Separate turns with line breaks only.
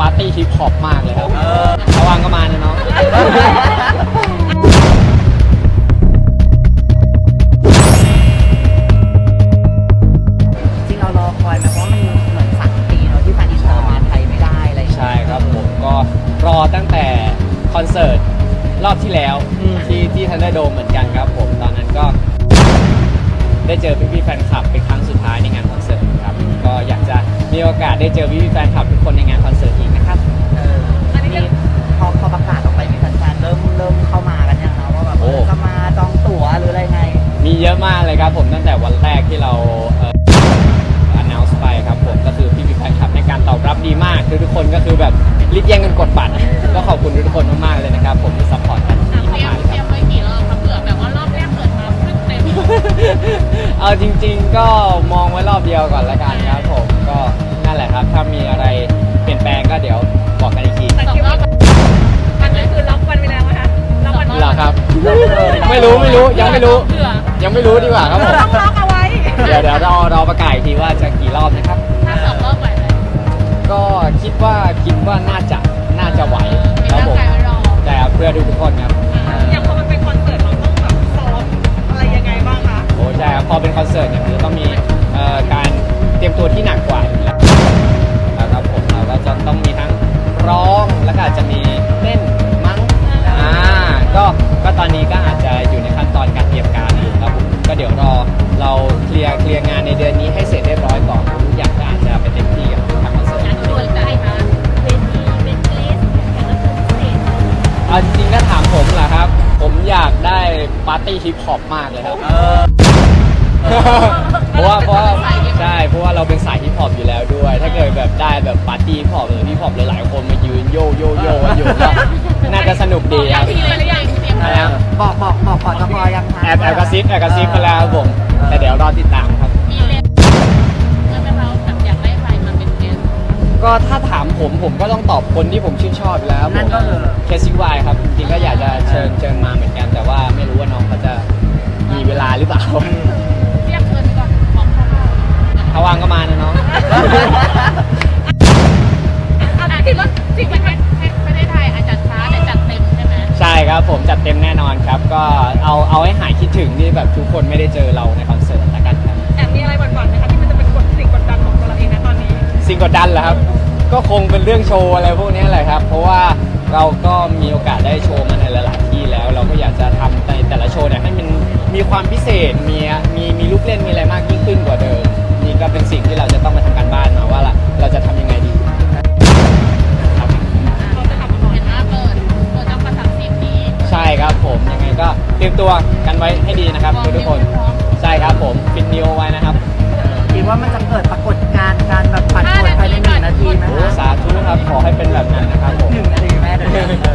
ปาร์ตี้ฮิปฮอปมากเลยครับระวังก็มานะน้อง
จริงเรารอคอยไหมเพราะว่ามันเหมือนสามปีเนาะที่ฟานิชามาไทยไม่ได้อะไรอย่างเงี้ย
ใช่ครับผมก็รอตั้งแต่คอนเสิร์ตรอบที่แล้ว
อืม
ที่ที่ทันเดอร์โดมเหมือนกันครับผมตอนนั้นก็ ได้เจอพี่ๆแฟนคลับเป็นครั้งสุดท้ายในงานคอนเสิร์ตครับก็อยากจะมีโอกาสได้เจอพี่ๆแฟนคลับทุกคนในงานคอนเสิร์ตอีก
ก็ม
อ
งไว้
รอบเดี
ยวก่อน
ละกันครับผมก็นั่นแหละครับ ถ้ามีอะไรเปลี่ยนแปลงก็เดี๋ยวบอกกันอีกที
แต่คิดว่าอันนี้คือล็อกวันไปแล้วนะคะล็อกวัน
เหรอครับ ไม่รู้ไม่รู้ยังไม่รู้
เผื่อ
ยังไม่รู้ดีกว่าครับผม
ต้องล็อกเอาไว้
เดี๋ยวเดี๋ยวรอรอประกาศอีกทีว่าจะกี่รอบนะครับ
ถ้าสองรอบไหวเลย
ก็คิดว่าคิดว่าน่าจะน่าจะไหว
มี
ครับ
ร่าง
ผม
กายไว้รอ
แต่เพื่อทุกๆคนครับ
อย่างพอมันเป็นคอนเสิร์ตเราต้องแบบซ้อมอะไรยังไงบ้างคะ
โอ้ใช่ครับพอเป็นคอน อยากได้
ปา
ร์ตี้ฮิปฮอปมากเลยครับเพราะว่าเพราะว่าใช่เพราะว่าเราเป็นสายฮิปฮอปอยู่แล้วด้วย ถ้าเกิดแบบได้แบบปาร์ตี้ฮิปฮอปหรือฮิปฮอปหลายๆคนมายืนโยโยโยกันอยู่ก็น่าจะสนุกดีครับ
ทีเลยหรือยังเตรียม
อะไรครับ
บอกบอกบอกก่อนจะพอยังคะ
แอบแอบกระซิบแอบกระซิบมาแล้วครับผมแต่เดี๋ยวรอติดตามครับ
มีเลสเมื่อเราแบบอยากได้ใครมาเป็นเกส
ก็ถ้าถามผมผมก็ต้องตอบคนที่ผมชื่นชอบอยู่แล้ว
นั่นก็คือ
เคซิวายครับจริงๆก็อยากจะ ผมจัดเต็มแน่นอนครับ ก็เอาเอาให้หายคิดถึงที่แบบทุกคนไม่ได้เจอเราในคอนเสิร์ตละกันครับ
แอบมีอะไรหวั่นๆไหมคะที่มันจะเป็นกดสิ่งกดดันของตัวเราเองนะตอนนี้
สิ่งกดดันเหรอครับ ก็คงเป็นเรื่องโชว์อะไรพวกนี้แหละครับ เพราะว่าเราก็มีโอกาสได้โชว์มาในหลายๆที่แล้ว เราก็อยากจะทำในแต่ละโชว์เนี่ยให้มันมีความพิเศษมีมีมีลูกเล่นมีอะไรมากยิ่งขึ้นกว่าเดิมนี่ก็เป็นสิ่งที่เราจะต้องมาทำการบ้านมาว่าล่ะ ครับผมยังไงก็เตรีย
มตัวกันไว้ให้ดีนะครับทุกทุกคนใช่ครับผมปิดนิวไว้
นะครับคิดว่ามันจะเกิดปรากฏการณ์การแบบปั่นปวดภายในหนึ่งนาทีไหมสาธุครับขอให้เป็นแบบนั้นนะครับผมหนึ่งนาทีแม่เดียว